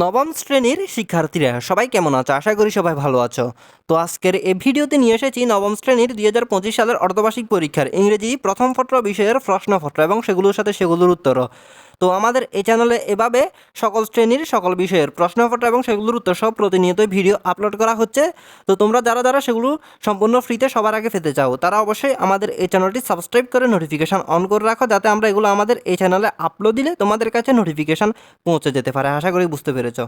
নবম শ্রেণির শিক্ষার্থীরা, সবাই কেমন আছো? আশা করি সবাই ভালো আছো। তো আজকের এই ভিডিওতে নিয়ে এসেছি নবম শ্রেণির দুই হাজার পঁচিশ সালের অর্ধবার্ষিক পরীক্ষার ইংরেজি প্রথম ফটো বিষয়ের প্রশ্নপত্র এবং সেগুলোর সাথে সেগুলোর উত্তরও। তো আমাদের এই চ্যানেলে এভাবে সকল শ্রেণির সকল বিষয়ের প্রশ্নপত্র এবং সেগুলোর উত্তর সব প্রতিনিয়ত ভিডিও আপলোড করা হচ্ছে। তো তোমরা যারা যারা সেগুলো সম্পূর্ণ ফ্রিতে সবার আগে পেতে চাও, তারা অবশ্যই আমাদের এই চ্যানেলটি সাবস্ক্রাইব করে নোটিফিকেশান অন করে রাখো, যাতে আমরা এগুলো আমাদের এই চ্যানেলে আপলোড দিলে তোমাদের কাছে নোটিফিকেশান পৌঁছে যেতে পারে। আশা করি বুঝতে পেরেছ।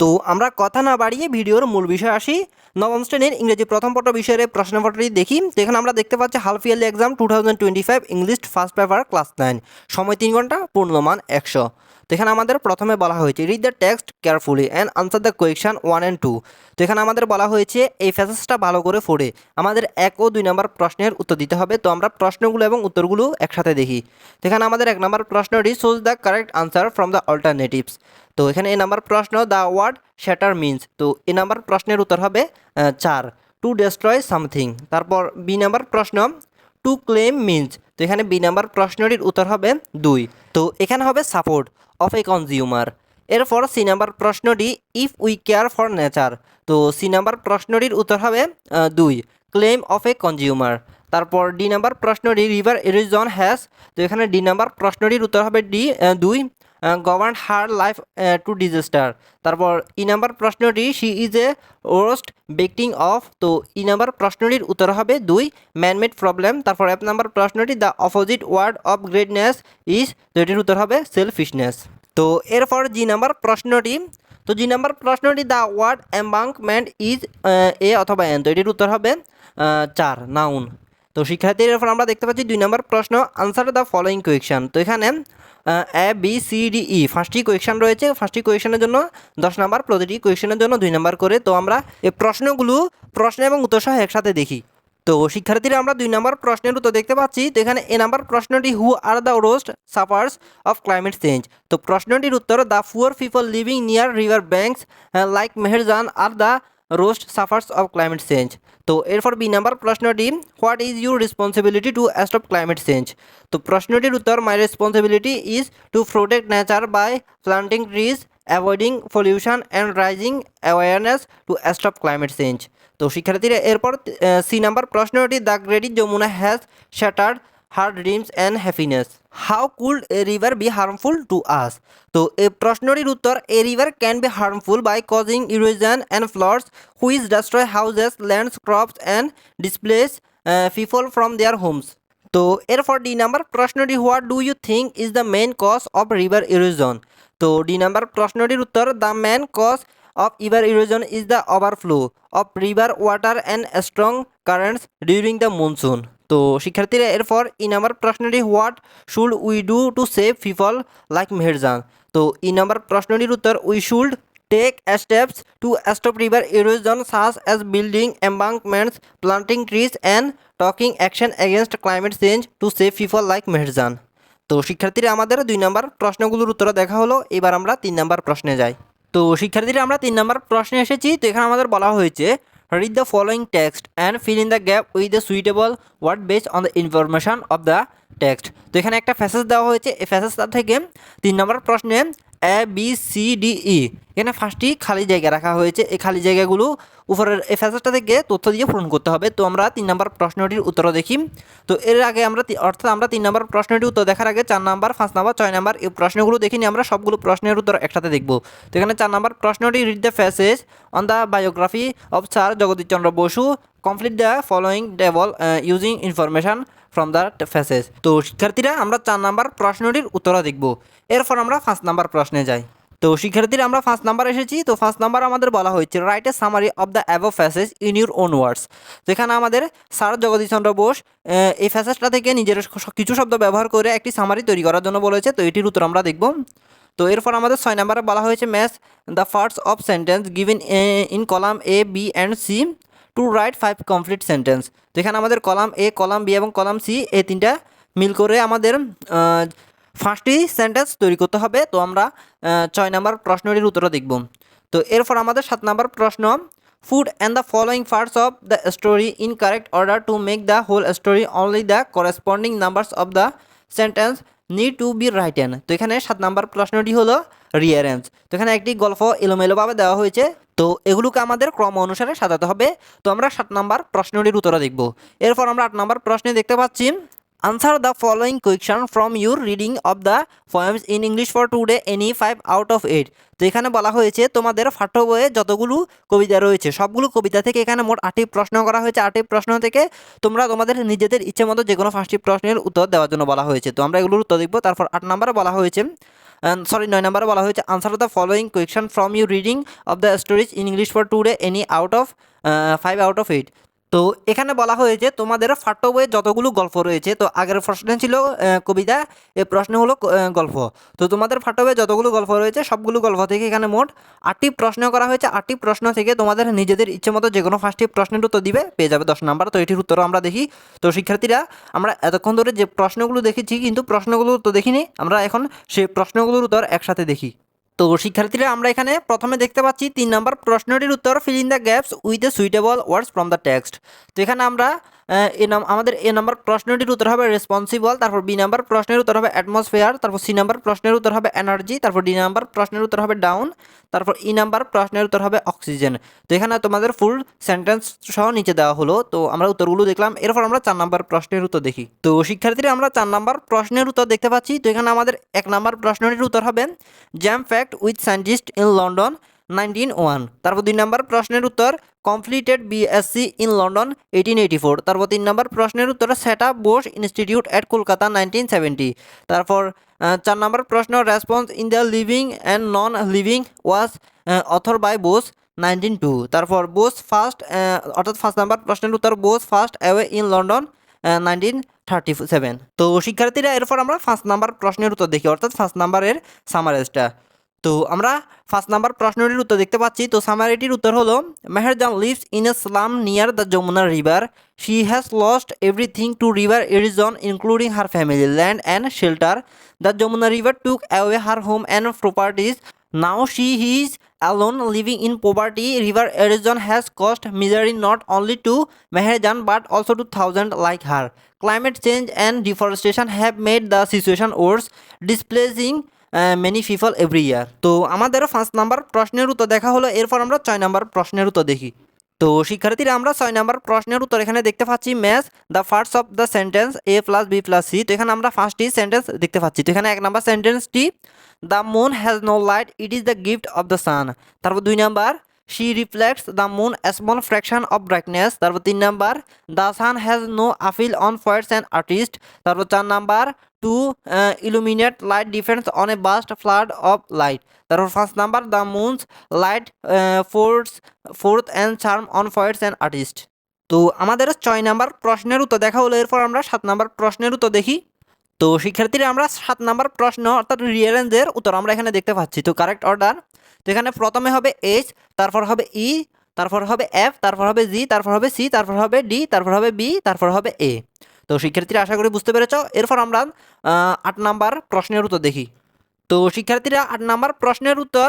তো আমরা কথা না বাড়িয়ে ভিডিওর মূল বিষয় আসি। নবম শ্রেণির ইংরেজি প্রথম পত্র বিষয়ের প্রশ্নপত্রটি দেখি। যেখানে আমরা দেখতে পাচ্ছি half yearly exam two thousand twenty five English first paper class nine. সময় তিন ঘণ্টা, পূর্ণমান একশো। তো এখানে আমাদের প্রথমে বলা হয়েছে read the text carefully and answer the question one and two তো এখানে আমাদের বলা হয়েছে, এই ফ্যাসেজটা ভালো করে পড়ে আমাদের এক ও দুই নম্বর প্রশ্নের উত্তর দিতে হবে। তো আমরা প্রশ্নগুলো এবং উত্তরগুলো একসাথে দেখি। তো এখানে আমাদের এক নম্বর প্রশ্নটি choose the correct answer from the alternatives তো এখানে এ নাম্বার প্রশ্ন দ্য ওয়ার্ড শ্যাটার মিন্স তো এ নাম্বার প্রশ্নের উত্তর হবে চার। টু ডেস্ট্রয় সামথিং তারপর বি নাম্বার প্রশ্ন টু ক্লেম মিন্স তো এখানে বি নাম্বার প্রশ্নটির উত্তর হবে দুই। তো এখানে হবে সাপোর্ট অফ এ কনজিউমার এরপর সি নাম্বার প্রশ্নটি if we care for nature তো সি নাম্বার প্রশ্নটির উত্তর হবে দুই ক্লেম অফ এ কনজিউমার তারপর ডি নাম্বার প্রশ্নটি রিভার এরিজন হ্যাস তো এখানে ডি নাম্বার প্রশ্নটির উত্তর হবে ডি দুই govern her life to disaster তারপর ই নাম্বার প্রশ্নটি she is a worst victim of তো ই নাম্বার প্রশ্নটির উত্তর হবে দুই ম্যানমেড প্রবলেম তারপর এক নাম্বার প্রশ্নটি the opposite word of greatness is তো এটির উত্তর হবে সেলফিশনেস তো এরপর, জি নাম্বার প্রশ্নটি, তো জি নাম্বার প্রশ্নটি the word embankment is a অথবা এন তো এটির উত্তর হবে চার নাউন তো শিক্ষার্থীর এরপর আমরা দেখতে পাচ্ছি দুই নম্বর প্রশ্ন আনসার দ্য ফলোয়িং কোয়েকশন তো এখানে A B C D E ফার্স্টটি question রয়েছে ফার্স্টটি কোয়েকশনের জন্য দশ নাম্বার, প্রতিটি কোয়েকশনের জন্য দুই নাম্বার করে তো আমরা এই প্রশ্নগুলো, প্রশ্ন এবং উত্তর সহ একসাথে দেখি। তো শিক্ষার্থীরা, আমরা দুই নম্বর প্রশ্নের উত্তর দেখতে পাচ্ছি, তো এখানে এ নাম্বার প্রশ্নটি who are the worst sufferers of climate change তো প্রশ্নটির উত্তর the poor people living near river banks like Meherjan are the worst sufferers of climate change. তো এরপর বি নাম্বার প্রশ্নটি, what is your responsibility to stop climate change? তো প্রশ্নটির উত্তর, my responsibility is to protect nature by planting trees, avoiding pollution and raising awareness to stop climate change. তো শিক্ষার্থীরা, এরপর C number প্রশ্নটি, the greedy Jamuna has shattered her dreams and happiness how could a river be harmful to us তো এই প্রশ্নটির উত্তর a river can be harmful by causing erosion and floods which destroy houses lands crops and displace people from their homes তো এরপর D number প্রশ্নটি what do you think is the main cause of river erosion তো D number প্রশ্নটির উত্তর the main cause of river erosion is the overflow of river water and strong currents during the monsoon. তো শিক্ষার্থীরা, এরপর E number প্রশ্নটি, what should we do to save people like Meherjan? তো E number প্রশ্নটির উত্তর, we should take steps to stop river erosion such as building embankments planting trees and taking action against climate change to save people like Meherjan. তো শিক্ষার্থীরা, আমাদের দুই number প্রশ্নগুলোর উত্তর দেখা হলো, এবার আমরা তিন নাম্বার প্রশ্নে যাই। তো শিক্ষার্থীরা, আমরা তিন নাম্বার প্রশ্নে এসেছি, তো এখানে আমাদের বলা হয়েছে read the following text and fill in the gap with the suitable word base on the information of the text তো এখানে একটা ফ্যাসেজ দেওয়া হয়েছে। এই ফ্যাসেজটা থেকে তিন নম্বর প্রশ্নে A B C D E এখানে ফার্স্টটি খালি জায়গা রাখা হয়েছে। এই খালি জায়গাগুলো উপরের এই ফ্যাসেজটা থেকে তথ্য দিয়ে পূরণ করতে হবে। তো আমরা তিন নম্বর প্রশ্নটির উত্তর দেখি। তো এর আগে আমরা অর্থাৎ আমরা তিন নম্বর প্রশ্নটির উত্তর দেখার আগে চার নাম্বার, পাঁচ নাম্বার, ছয় নাম্বার এই প্রশ্নগুলো দেখিনি, আমরা সবগুলো প্রশ্নের উত্তর একসাথে দেখব। তো এখানে চার নাম্বার প্রশ্নটি read the passage on the biography of sir Jagadish Chandra Basu complete the following table using information from the passage তো শিক্ষার্থীরা, আমরা চার নাম্বার প্রশ্নটির উত্তর দেখব। এরপর আমরা পাঁচ নাম্বার প্রশ্নে যাই। তো শিক্ষার্থীরা, আমরা ফার্স্ট নাম্বার এসেছি। তো ফার্স্ট নাম্বার আমাদের বলা হয়েছে write a summary of the above passage in your own words যেখানে আমাদের স্যার জগদীশ চন্দ্র বোস এই ফ্যাসেজটা থেকে নিজের কিছু শব্দ ব্যবহার করে একটি সামারি তৈরি করার জন্য বলেছে। তো এটির উত্তর আমরা দেখব। তো এরপর আমাদের ছয় নাম্বারে বলা হয়েছে match the first of sentence given in column A B and C to write five complete sentence তো এখানে আমাদের কলাম এ কলাম বি এবং কলাম সি এই তিনটা মিল করে আমাদের ফার্স্টটি সেন্টেন্স তৈরি করতে হবে। তো আমরা ছয় নাম্বার প্রশ্নটির উত্তর দেখব। তো এরপর আমাদের সাত নাম্বার প্রশ্ন put and the following parts of the story in correct order to make the whole story only the corresponding numbers of the sentence need to be written তো এখানে সাত নাম্বার প্রশ্নটি হলো রিয়ারেঞ্জ তো এখানে একটি গল্প এলোমেলোভাবে দেওয়া হয়েছে। তো এগুলোকে আমাদের ক্রম অনুসারে সাজাতে হবে। তো আমরা সাত নাম্বার প্রশ্নটির উত্তর দেখব। এরপর আমরা আট নাম্বার প্রশ্নে দেখতে পাচ্ছি answer the following question from your reading of the poems in English for today any five out of eight তো এখানে বলা হয়েছে, তোমাদের পাঠ্য বইয়ে যতগুলো কবিতা রয়েছে, সবগুলো কবিতা থেকে এখানে মোট আটটি প্রশ্ন করা হয়েছে। আটটি প্রশ্ন থেকে তোমরা তোমাদের নিজেদের ইচ্ছে মতো যে কোনো পাঁচটি প্রশ্নের উত্তর দেওয়ার জন্য বলা হয়েছে। তো আমরা এগুলোর উত্তর দেখব। তারপর আট নম্বরে বলা হয়েছে সরি নয় নম্বরে বলা হয়েছে answer the following question from you reading of the stories in English for today any out of five out of eight তো এখানে বলা হয়েছে, তোমাদের পাঠ্য বইয়ে যতগুলো গল্প রয়েছে, তো আগের প্রশ্নে ছিল কবিতা, এ প্রশ্ন হলো গল্প। তো তোমাদের পাঠ্য বইয়ে যতগুলো গল্প রয়েছে, সবগুলো গল্প থেকে এখানে মোট আটটি প্রশ্ন করা হয়েছে। আটটি প্রশ্ন থেকে তোমাদের নিজেদের ইচ্ছে মতো যে কোনো পাঁচটি প্রশ্নের উত্তর দিবে, পেয়ে যাবে দশ নাম্বার। তো এটির উত্তর আমরা দেখি। তো শিক্ষার্থীরা, আমরা এতক্ষণ ধরে যে প্রশ্নগুলো দেখেছি, কিন্তু প্রশ্নগুলো তো দেখিনি। আমরা এখন সেই প্রশ্নগুলোর উত্তর একসাথে দেখি। তো শিক্ষার্থীরা, আমরা এখানে প্রথমে দেখতে পাচ্ছি তিন নম্বর প্রশ্নটির উত্তর fill in the gaps with a suitable words from the text তো এখানে আমরা এ নাম, আমাদের এ নাম্বার প্রশ্নটির উত্তর হবে রেসপন্সিবল তারপর বি নাম্বার প্রশ্নের উত্তর হবে অ্যাটমসফেয়ার তারপর সি নাম্বার প্রশ্নের উত্তর হবে এনার্জি তারপর ডি নাম্বার প্রশ্নের উত্তর হবে ডাউন তারপর ই নাম্বার প্রশ্নের উত্তর হবে অক্সিজেন তো এখানে তোমাদের ফুল সেন্টেন্স সহ নিচে দেওয়া হলো, তো আমরা উত্তরগুলো দেখলাম, এরপর আমরা চার নাম্বার প্রশ্নের উত্তর দেখি। তো শিক্ষার্থীরা, আমরা চার নাম্বার প্রশ্নের উত্তর দেখতে পাচ্ছি, তো এখানে আমাদের এক নাম্বার প্রশ্নটির উত্তর হবে jam fact with scientist in London nineteen one. তারপর দুই নম্বর প্রশ্নের উত্তর completed BSc in London eighteen eighty four তারপর তিন নম্বর প্রশ্নের উত্তর, set up Bose institute at Kolkata nineteen seventy তারপর চার নম্বর প্রশ্ন response in the living and non living was author by Bose nineteen two তারপর বোস ফার্স্ট অর্থাৎ first number প্রশ্নের উত্তর, Bose first away in London nineteen thirty seven তো শিক্ষার্থীরা এরপর আমরা ফার্স্ট নাম্বার প্রশ্নের উত্তর দেখি, অর্থাৎ ফার্স্ট নাম্বারের সামারাইজটা তো আমরা ফার্স্ট নাম্বার প্রশ্নটির উত্তর দেখতে পাচ্ছি তো সামারিটির উত্তর হলো Meherjan lives in a slum near the Jamuna river she has lost everything to river erosion including her family land and shelter the Jamuna river took away her home and properties now she is alone living in poverty river erosion has caused misery not only to meherjan but also to thousands like her climate change and deforestation have made the situation worse displacing uh, people every year তো আমাদেরও পাঁচ number প্রশ্নের উত্তর দেখা হলো এরপর আমরা ছয় নাম্বার প্রশ্নের উত্তর দেখি। তো শিক্ষার্থীরা আমরা ছয় নাম্বার প্রশ্নের উত্তর এখানে দেখতে পাচ্ছি match the first of the sentence A plus B plus C তো এখানে আমরা ফার্স্টটি সেন্টেন্স দেখতে পাচ্ছি। তো এখানে এক number সেন্টেন্সটি the moon has no light it is the gift of the sun তারপর দুই number she reflects the moon small fraction of brightness তারপর তিন number the sun has no appeal on poets and artist তারপর চার number to illuminate light defence on a vast flood of light তারপর first number the moon's light force forth and charm on poets and artist তো আমাদের ছয় number প্রশ্নের উত্তর দেখা হলো। এরপর আমরা সাত নাম্বার প্রশ্নের উত্তর দেখি। তো শিক্ষার্থীরা, আমরা সাত নাম্বার প্রশ্ন, অর্থাৎ রিয়ারেঞ্জের উত্তর আমরা এখানে দেখতে পাচ্ছি। তো কারেক্ট অর্ডার তো এখানে প্রথমে হবে এইচ তারপর হবে ই তারপর হবে এফ তারপর হবে জি তারপর হবে সি তারপর হবে ডি তারপর হবে বি তারপর হবে এ তো শিক্ষার্থীরা আশা করি বুঝতে পেরেছ। এরপর আমরা আট নাম্বার প্রশ্নের উত্তর দেখি। তো শিক্ষার্থীরা আট নাম্বার প্রশ্নের উত্তর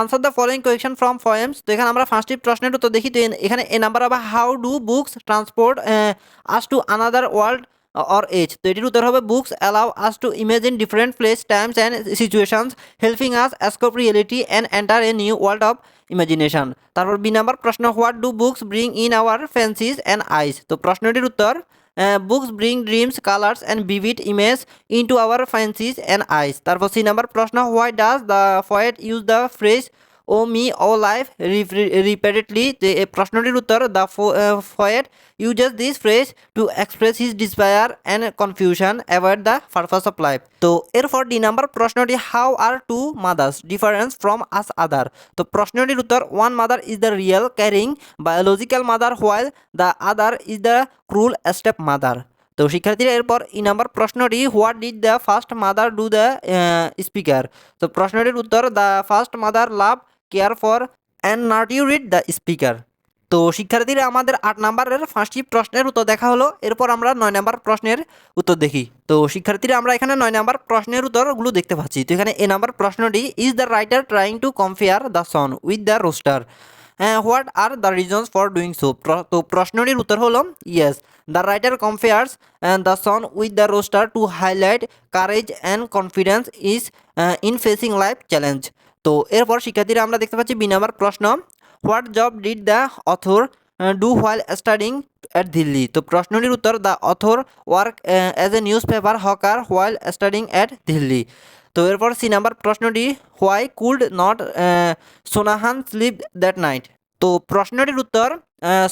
answer the following question from poems তো এখানে আমরা ফার্স্টটি প্রশ্নের উত্তর দেখি। তো এখানে এ নাম্বার হবে how do books transport us to another world or age তো এটির উত্তর হবে books allow us to imagine different place times and situations helping us escape reality and enter a new world of imagination তারপর B number প্রশ্ন what do books bring in our fancies and eyes তো প্রশ্নটির উত্তর books bring dreams colours and vivid image in to our fancies and eyes তারপর C number প্রশ্ন why does the poet use the phrase O me O life repeatedly প্রশ্নটির উত্তর, the poet uses this phrase to express his despair and confusion avoid the purpose of life. তো এরপর D number প্রশ্নটি, how are two mothers difference from us other? তো প্রশ্নটির উত্তর, one mother is the real caring biological mother while the other is the cruel step mother. তো শিক্ষার্থীরা, এরপর E number প্রশ্নটি, what did the first mother do the speaker? তো প্রশ্নটির উত্তর, the first mother love care for and nurtured the speaker তো শিক্ষার্থীরা, আমাদের আট নাম্বারের পাঁচটি প্রশ্নের উত্তর দেখা হলো। এরপর আমরা নয় নাম্বার প্রশ্নের উত্তর দেখি। তো শিক্ষার্থীরা, আমরা এখানে নয় নাম্বার প্রশ্নের উত্তরগুলো দেখতে পাচ্ছি। তো এখানে এ নাম্বার প্রশ্নটি is the writer trying to compare the sun with the rooster হ্যাঁ what are the reasons for doing so তো প্রশ্নটির উত্তর হলো yes the writer compares the sun with the rooster to highlight courage and confidence is in facing life challenge তো এরপর শিক্ষার্থীরা আমরা দেখতে পাচ্ছি বি নাম্বার প্রশ্ন, what job did the author do while studying at Delhi? তো প্রশ্নটির উত্তর, the author work as a news paper hawker while studying at Delhi. তো এরপর সি নাম্বার প্রশ্নটি, why could not Sonahan sleep that night? তো প্রশ্নটির উত্তর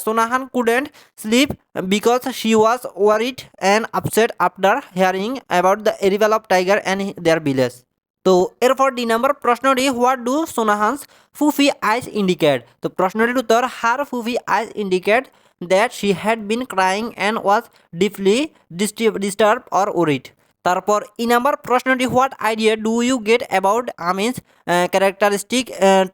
Sonahan couldn't sleep because she was worried and upset after hearing about the arrival of tiger and their village. তো এরপর D number প্রশ্নটি what do Sonahan's phuphi eyes indicate তো প্রশ্নটির উত্তর her phuphi eyes indicate that she had been crying and was deeply disturb or worried তারপর E number প্রশ্নটি what idea do you get about Amin's characteristic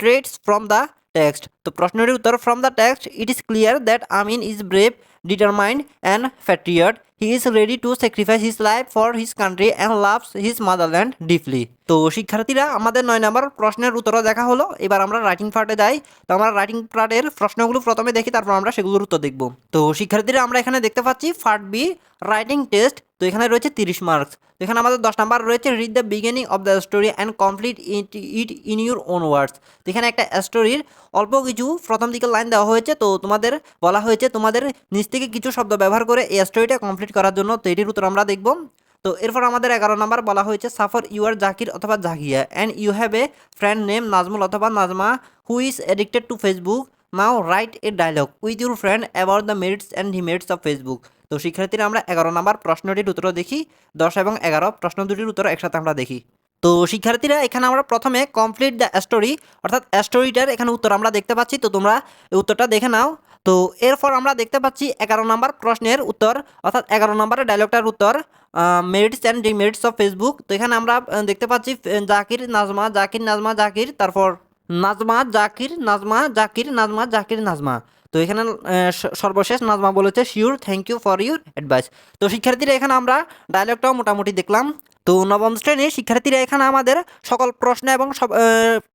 traits from the text তো প্রশ্নটির উত্তর from the text it is clear that Amin is brave determined and patriot he is ready to sacrifice his life for his country and loves his motherland deeply তো শিক্ষার্থীরা, আমাদের নয় নম্বর প্রশ্নের উত্তরও দেখা হলো। এবার আমরা রাইটিং পার্টে যাই। তো আমরা রাইটিং পার্টের প্রশ্নগুলো প্রথমে দেখি, তারপর আমরা সেগুলোর উত্তর দেখব। তো শিক্ষার্থীরা, আমরা এখানে দেখতে পাচ্ছি ফার্ট বি রাইটিং টেস্ট তো এখানে রয়েছে তিরিশ মার্কস। তো এখানে আমাদের দশ নাম্বার রয়েছে read the beginning of the story and complete it it in your own words তো এখানে একটা স্টোরির অল্প কিছু প্রথম দিকে লাইন দেওয়া হয়েছে। তো তোমাদের বলা হয়েছে, তোমাদের নিচ থেকে কিছু শব্দ ব্যবহার করে এই স্টোরিটা কমপ্লিট করার জন্য। তো এটির উত্তর আমরা দেখব। তো এরপর আমাদের এগারো নাম্বার বলা হয়েছে সাফর ইউ আর জাকির অথবা Zakia and you have a friend name Nazmul অথবা Nazma who is addicted to Facebook now write a dialog with your friend about the merits and demerits of Facebook তো শিক্ষার্থীরা আমরা এগারো number প্রশ্নটির উত্তর দেখি, দশ এবং এগারো প্রশ্ন দুটির উত্তর একসাথে আমরা দেখি। তো শিক্ষার্থীরা, এখানে আমরা প্রথমে কমপ্লিট দ্য স্টোরি অর্থাৎ স্টোরিটার এখানে উত্তর আমরা দেখতে পাচ্ছি। তো তোমরা উত্তরটা দেখে নাও। তো এরপর আমরা দেখতে পাচ্ছি এগারো নম্বর প্রশ্নের উত্তর, অর্থাৎ এগারো নম্বরের ডায়লগটার উত্তর merits and demerits of Facebook তো এখানে আমরা দেখতে পাচ্ছি জাকির, নাজমা জাকির নাজমা, জাকির, তারপর নাজমা, জাকির নাজমা জাকির নাজমা জাকির, নাজমা। তো এখানে সর্বশেষ নাজমা বলেছে sure thank you for your advice তো শিক্ষার্থীরা এখানে আমরা ডায়লগটাও মোটামুটি দেখলাম। তো নবম শ্রেণির শিক্ষার্থীরা এখানে আমাদের সকল প্রশ্ন এবং সব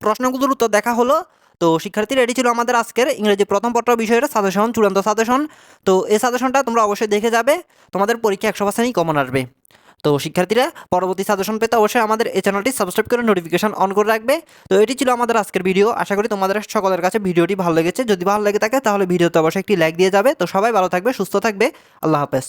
প্রশ্নগুলোর উত্তর দেখা হলো। তো শিক্ষার্থীরা, এটি ছিল আমাদের আজকের ইংরেজি প্রথম পত্র বিষয়ের সাজেশন চূড়ান্ত সাজেশন তো এই সাজেশনটা তোমরা অবশ্যই দেখে যাবে। তোমাদের পরীক্ষা একশো পার্সেন্টই কমন আসবে। তো শিক্ষার্থীরা, পরবর্তী সাজেশন পেতে অবশ্যই আমাদের এই চ্যানেলটি সাবস্ক্রাইব করে নোটিফিকেশন অন করে রাখবে। তো এটি ছিল আমাদের আজকের ভিডিও আশা করি তোমাদের সকলের কাছে ভিডিওটি ভালো লেগেছে। যদি ভালো লেগে থাকে, তাহলে ভিডিওতে অবশ্যই একটি লাইক দিয়ে যাবে। তো সবাই ভালো থাকবে, সুস্থ থাকবে। আল্লাহ হাফেজ।